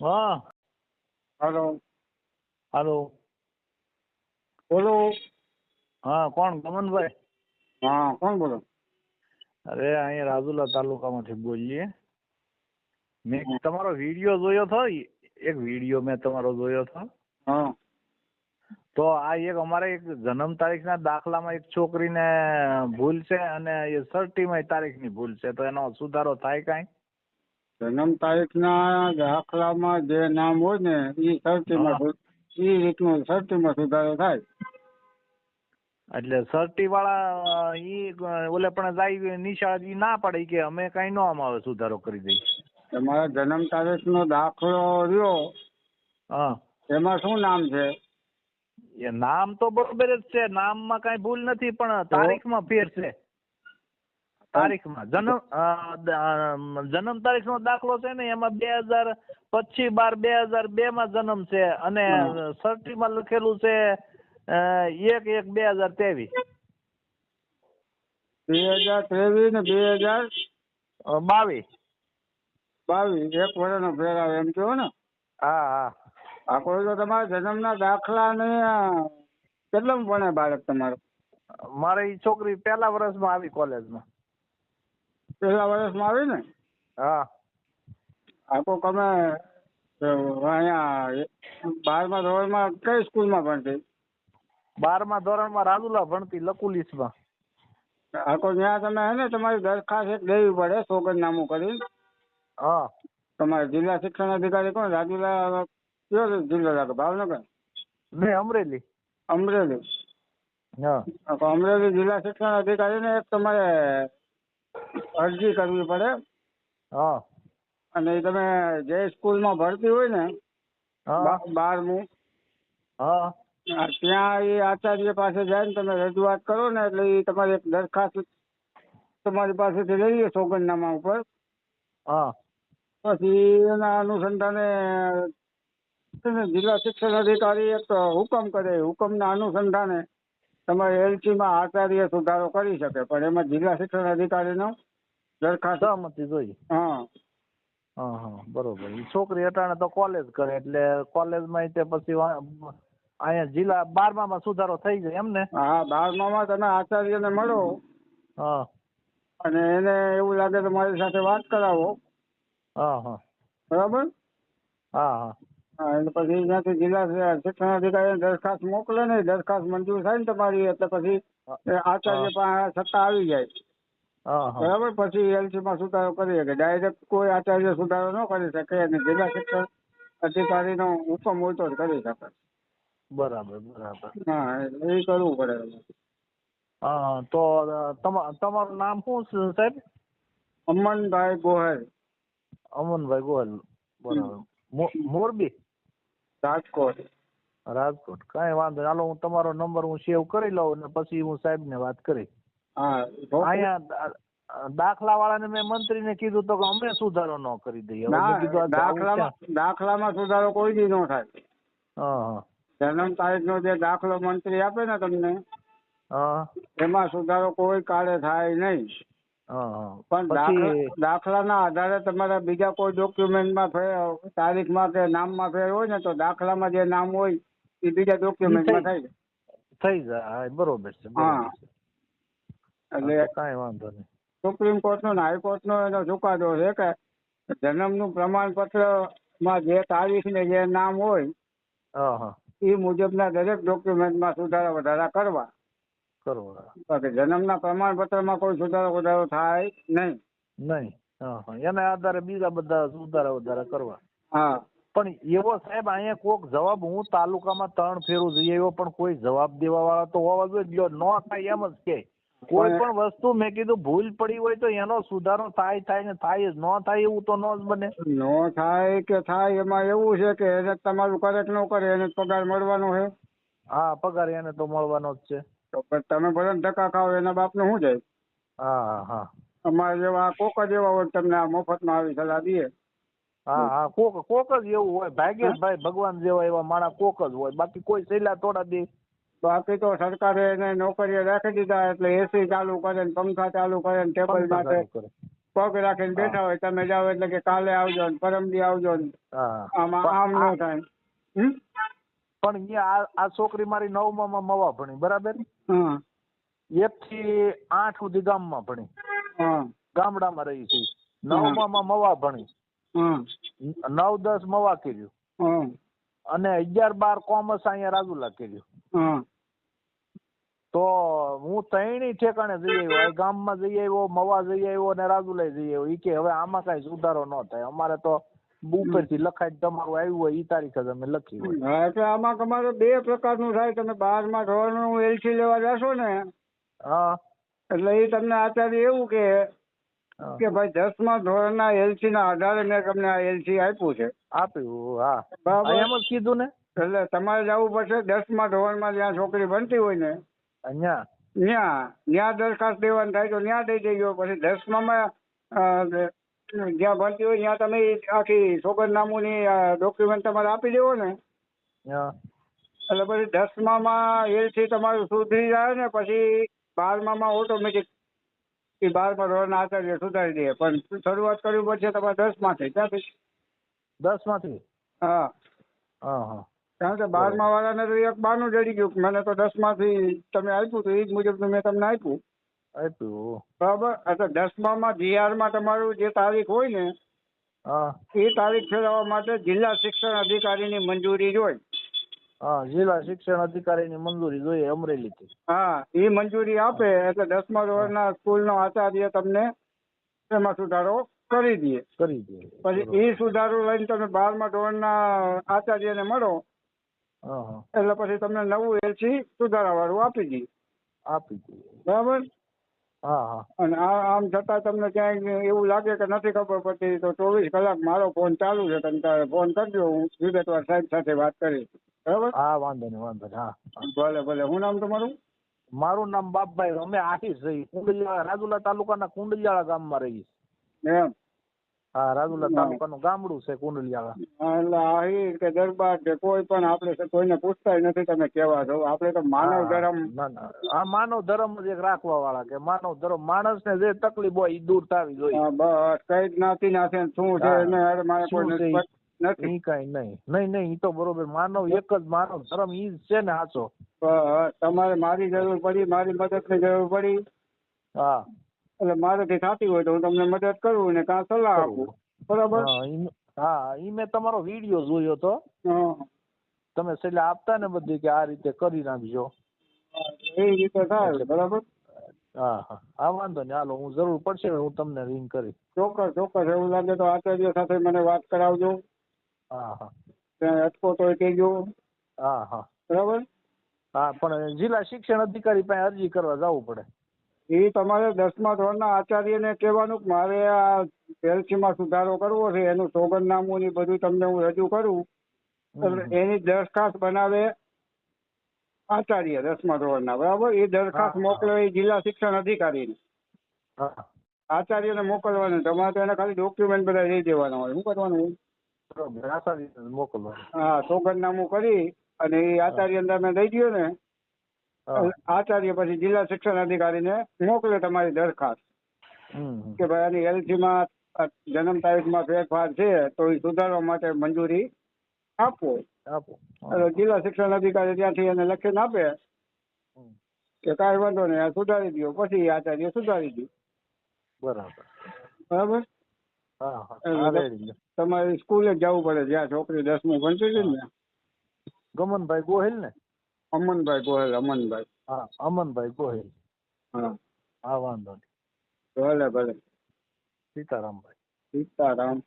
હા. Hello. Hello. બોલો. હા કોણ? ગમનભાઈ હા કોણ બોલો? અરે અહીંયા રાજુલા તાલુકામાંથી બોલીએ. મેં તમારો વીડિયો જોયો હતો એક વીડિયો મેં તમારો જોયો હતો હા. તો આ એક અમારે એક જન્મ તારીખના દાખલામાં એક છોકરીને ભૂલ છે અને એ સર્ટીમાં તારીખની ભૂલ છે. તો એનો સુધારો થાય કાંઈ? જન્મ તારીખના દાખલામાં જે નામ હોય ને એ સર્ટીમાં એ રીતનો સર્ટીમાં સુધારો થાય. એટલે સર્ટી વાળા ઈ ઓલે પણ જાય નિશાળ ઈ ના પડે કે અમે કઈ નો આમાં હવે સુધારો કરી દઈ. તમારા જન્મ તારીખનો દાખલો રહ્યો હા. એમાં શું નામ છે? એ નામ તો બરોબર જ છે નામમાં કઈ ભૂલ નથી પણ તારીખમાં ફેર છે. તારીખમાં. જન્મ જન્મ તારીખનો દાખલો છે ને એમાં બે હજાર પચીસ બાર બે હજાર બે માં જન્મ છે અને સર્ટી સર્ટીમાં લખેલું છે એક એક બે હજાર ત્રેવીસ. બે હજાર ત્રેવીસ ને બે હજાર બાવીસ. બાવીસ. એક વર્ષનો ફેર આવે એમ કહો ને? હા હા. આ કોઈ તો તમારા જન્મના દાખલાને કેટલામાં ભણે બાળક તમારો? મારે ઈ છોકરી પહેલા વર્ષમાં આવી કોલેજમાં. પહેલા વર્ષમાં આવી ને? હા. આ તમે અહીંયા બારમા ધોરણમાં કઈ સ્કૂલમાં ભણતી? બારમા ધોરણમાં રાજુલા ભણતી લકુલીસમાં આ કોઈ ત્યાં તમે હે ને તમારી દરખાસ્ત એક દેવી પડે સોગંદનામું કરી હા. તમારે જિલ્લા શિક્ષણ અધિકારી કોણ? રાજુલા કયો જિલ્લો લાગે? ભાવનગર? નહીં અમરેલી. અમરેલી. હા. અમરેલી જિલ્લા શિક્ષણ અધિકારીને એક તમારે અરજી કરવી પડે. હા. અને તમે જે સ્કૂલમાં ભરતી હોય ને હા. બારમું હા. ત્યાં એ આચાર્ય પાસે જાય ને તમે રજૂઆત કરો ને એટલે એ તમારી એક દરખાસ્ત તમારી પાસેથી લઈ લે સોગંદનામા ઉપર. હા. પછી એના અનુસંધાને જિલ્લા શિક્ષણ અધિકારી એક હુકમ કરે હુકમના અનુસંધાને તમારે LC માં આચાર્ય સુધારો કરી શકે પણ એમાં જિલ્લા શિક્ષણ અધિકારીનો દરખાસ્ત સહમતી જોઈ હા. હા બરોબર. છોકરી અટાણે તો કોલેજ કરે એટલે કોલેજમાં તે પછી અહીંયા જિલ્લા બારમામાં સુધારો થઈ જાય એમ ને? હા બારમામાં તમે આચાર્યને મળો. હા. અને એને એવું લાગે તો મારી સાથે વાત કરાવો. હા હા. બરાબર? હા હા. હા એટલે પછી ત્યાંથી જિલ્લા શિક્ષણ અધિકારી દરખાસ્ત મોકલે ને દરખાસ્ત મંજૂર થાય ને તમારી એટલે પછી આચાર્ય પાસે સત્તા આવી જાય. બરાબર? પછી એલસી માં સુધારો કરી શકે. ડાયરેક્ટ કોઈ આચાર્ય સુધારો ન કરી શકે અને જિલ્લા શિક્ષણ અધિકારીનો હુકમ હોય તો જ કરી શકે. બરાબર બરાબર. હા એ કરવું પડે. હા તો તમારું નામ શું છે સાહેબ? અમનભાઈ ગોહેલ. અમનભાઈ ગોહલ. બરાબર. મોરબી? રાજકોટ. રાજકોટ. કાંઈ વાંધો હાલો હું તમારો નંબર હું સેવ કરી લઉં અને પછી હું સાહેબને વાત કરી. હા છોકરી- અહીંયા દાખલા વાળાને મેં મંત્રીને કીધું તો કે અમે સુધારો ન કરી દઈએ. મેં દાખલામાં દાખલામાં સુધારો કોઈ દી ન થાય. જન્મ તારીખ નો જે દાખલો મંત્રી આપે ને તમને એમાં સુધારો કોઈ કાળે થાય નહીં. પણ દાખલા દાખલાના આધારે તમારા બીજા કોઈ ડોક્યુમેન્ટમાં ફેર તારીખમાં કે નામમાં ફેર હોય ને તો દાખલામાં જે નામ હોય એ બીજા ડોક્યુમેન્ટમાં થાય થઈ જાય બરોબર છે હા. એટલે કઈ વાંધો નહીં. સુપ્રીમ કોર્ટનો ને હાઈકોર્ટનો એનો ચુકાદો છે કે જન્મનું પ્રમાણપત્રમાં જે તારીખ ને જે નામ હોય એ મુજબના દરેક ડોક્યુમેન્ટમાં સુધારા વધારા કરવા. કરો બાકી જન્મના પ્રમાણપત્રમાં કોઈ સુધારો વધારો થાય નહીં. નહીં. એના આધારે બીજા બધા સુધારા વધારા કરવા. હા. પણ એવો સાહેબ અહીંયા કોક જવાબ હું તાલુકામાં ત્રણ ફેરું જઈ આવ્યો પણ કોઈ જવાબ દેવા વાળા તો હોવા જોઈએ. ન થાય એમ જ કે. કોઈ પણ વસ્તુ મેં કીધું ભૂલ પડી હોય તો એનો સુધારો થાય થાય ને થાય જ. ન થાય એવું તો ન જ બને. નો થાય કે થાય એમાં એવું છે કે એને તમારું કરેક્ટ ન કરે એને પગાર મળવાનો છે. હા પગાર એને તો મળવાનો જ છે. તો તમે ભલે ધક્કા ખાઓ એના બાપનું શું જાય? હા હા અમારા જેવા કોક જ એવા હોય તમને આ મફતમાં આવી સલાહ દઈએ. હા હા કોક કોક જ એવું હોય. ભાગ્યે જ ભાઈ ભગવાન જેવા એવા માણસ કોક જ હોય. બાકી કોઈ સહેલા થોડા દે. બાકી તો સરકારે એને નોકરીએ રાખી દીધા એટલે એસી ચાલુ કરે ને પંખા ચાલુ કરે ને ટેબલ માટે પગ રાખીને બેઠા હોય તમે જાઓ એટલે કે કાલે આવજો ને પરમદી આવજો ને. આમાં આમ ન થાય. પણ અહીંયા આ છોકરી મારી નવમામાં મવા ભણી બરાબર? એક થી આઠ સુધી ગામમાં ભણી. ગામડામાં રહી છે નવમામાં મવા ભણી. નવ દસ મવા કર્યું. અને અગિયાર બાર કોમર્સ અહીંયા રાજુલા કર્યું. તો હું ત્રણેય ઠેકાણે જઈ આવ્યો. ગામમાં જઈ આવ્યો મવા જઈ આવ્યો અને રાજુલાઈ જઈ આવ્યો. ઈ કે હવે આમાં કઈ સુધારો ન થાય. અમારે તો ઉપરથી લખાય તમારું આવ્યું હોય ઈ તારીખે તમે લખી હોય. એટલે આમાં તમારે બે પ્રકારનું થાય. તમે બારમાં ધોરણનું એલસી લેવા જશો ને હા. એટલે એ તમને આચાર્ય એવું કે કે ભાઈ દસમા ધોરણના એલસી ના આધારે મેં તમને આ એલસી આપ્યું છે. આપ્યું હા. બરાબર? એમ જ કીધું ને? એટલે તમારે જવું પડશે. દસમા ધોરણમાં જ્યાં છોકરી બનતી હોય ને અહીંયા ત્યાં ત્યાં દરખાસ્ત દેવાની થાય તો ત્યાં દઈ દેજો. પછી દસમામાં જ્યાં ભરતી હોય ત્યાં તમે આખી સોગંદનામુની ડોક્યુમેન્ટ તમારે આપી દેવો ને. એટલે પછી દસમામાં એલસી તમારું સુધરી જાય ને પછી બારમામાં ઓટોમેટિક એ બારમા ધોરણ આચાર્ય સુધારી દે. પણ શરૂઆત કરવી પડશે તમારે દસમાંથી. ત્યાંથી દસમાંથી? હા. હા હા. કારણ કે બારમા વાળાને તો એક બાનું જડી ગયું. મને તો દસમાંથી તમે આપ્યું તો એ જ મુજબ મેં તમને આપ્યું. આપ્યું બરાબર? એટલે દસમામાં જીઆરમાં તમારું જે તારીખ હોય ને એ તારીખ ફેરવવા માટે જિલ્લા શિક્ષણ અધિકારીની મંજૂરી જોઈ. હા જિલ્લા શિક્ષણ અધિકારીની મંજૂરી જોઈએ અમરેલીથી. હા એ મંજૂરી આપે એટલે દસમા ધોરણના સ્કૂલનો આચાર્ય તમને એમાં સુધારો કરી દે. કરી દે. પછી એ સુધારો લઈને તમે બારમા ધોરણના આચાર્યને મળો એટલે પછી તમને નવું એલસી સુધારાવાળું આપી દઈએ. આપી દઈએ. બરાબર? હા હા અને આ આમ છતાં તમને ક્યાંય એવું લાગે કે નથી ખબર પડતી તો ચોવીસ કલાક મારો ફોન ચાલુ છે તમે તારે ફોન કરજો હું વિગતવાર સાહેબ સાથે વાત કરીશ. બરાબર? હા વાંધો નહીં વાંધો નહીં હા. હા. ભલે ભલે. શું નામ તમારું? મારું નામ બાપભાઈ અમે આહીર રહી. કુંડલિયાળા રાજુલા તાલુકાના કુંડલિયાળા ગામમાં રહીએ એમ. હા રાજુલા. તાલુકાનું ગામડું છે કુંડલિયાળા. એટલે આહિર કે દરબાર કે કોઈ પણ આપણે કોઈને પૂછતા નથી તમે કેવા છો? આપણે તો માનવ ધર્મ ના ના. આ માનવ ધર્મ જ એક રાખવા વાળા કે માનવ ધર્મ માણસને જે તકલીફ હોય એ દૂર થવી જોઈએ. બસ કઈ જ્ઞાતિ ના છે ને શું છે? એને મારે કોઈ નથી. કઈ નહીં. નહીં નહીં તો બરોબર. માનવ એક જ માનવ ધર્મ ઈ છે ને સાચો તમારે મારી જરૂર પડી મારી મદદની જરૂર પડી. હા. એટલે મારાથી થતી હોય તો હું તમને મદદ કરું ને કાં સલાહ આપું. બરાબર? હા ઈ- મેં તમારો વીડિયો જોયો તો. તમે છેલ્લે આપતા ને બધી કે આ રીતે કરી નાખજો. એ રીતે થાય બરાબર? હા હા. હા વાંધો નહીં હાલો હું જરૂર પડશે હું તમને રિંગ કરીશ. ચોક્કસ ચોક્કસ. એવું લાગે તો આચાર્ય સાથે મને વાત કરાવજો. હા હા. ત્યાં અટકો તો કહેજો. હા હા. બરાબર? હા પણ જિલ્લા શિક્ષણ અધિકારી પાસે અરજી કરવા જવું પડે. એ તમારે દસમા ધોરણના આચાર્યને કહેવાનું કે મારે આ એલસીમાં સુધારો કરવો છે એનું સોગંદનામું ને બધું તમને હું રજૂ કરું. એટલે એની દરખાસ્ત બનાવે આચાર્ય દસમા ધોરણના બરાબર? એ દરખાસ્ત. મોકલે એ જિલ્લા શિક્ષણ અધિકારીને. આચાર્યને મોકલવાનું તમારે તો એને ખાલી ડોક્યુમેન્ટ બધા દઈ દેવાના હોય. શું કરવાનું? હોય? આશા હા સોગંદનામું કરી અને એ આચાર્ય અંદર મેં દઈ દો ને. આચાર્ય પછી જિલ્લા શિક્ષણ અધિકારીને મોકલે તમારી દરખાસ્ત. કે ભાઈ આની એલસીમાં જન્મ તારીખમાં ફેરફાર છે તો એ સુધારવા માટે મંજૂરી આપો. આપો. જિલ્લા શિક્ષણ અધિકારી ત્યાંથી એને લખીને આપે. કે કાંઈ વાંધો નહીં આ સુધારી દો પછી આચાર્ય સુધારી દો બરાબર. બરાબર. તમારે સ્કૂલે જ જવું પડે જ્યાં છોકરી દસમું ભણતી હતી ને. ગમનભાઈ ગોહિલ ને અમનભાઈ ગોહેલ અમનભાઈ. હા અમનભાઈ ગોહિલ. હા. હા વાંધો નહીં. ભલે ભલે. સીતારામભાઈ. સીતારામ.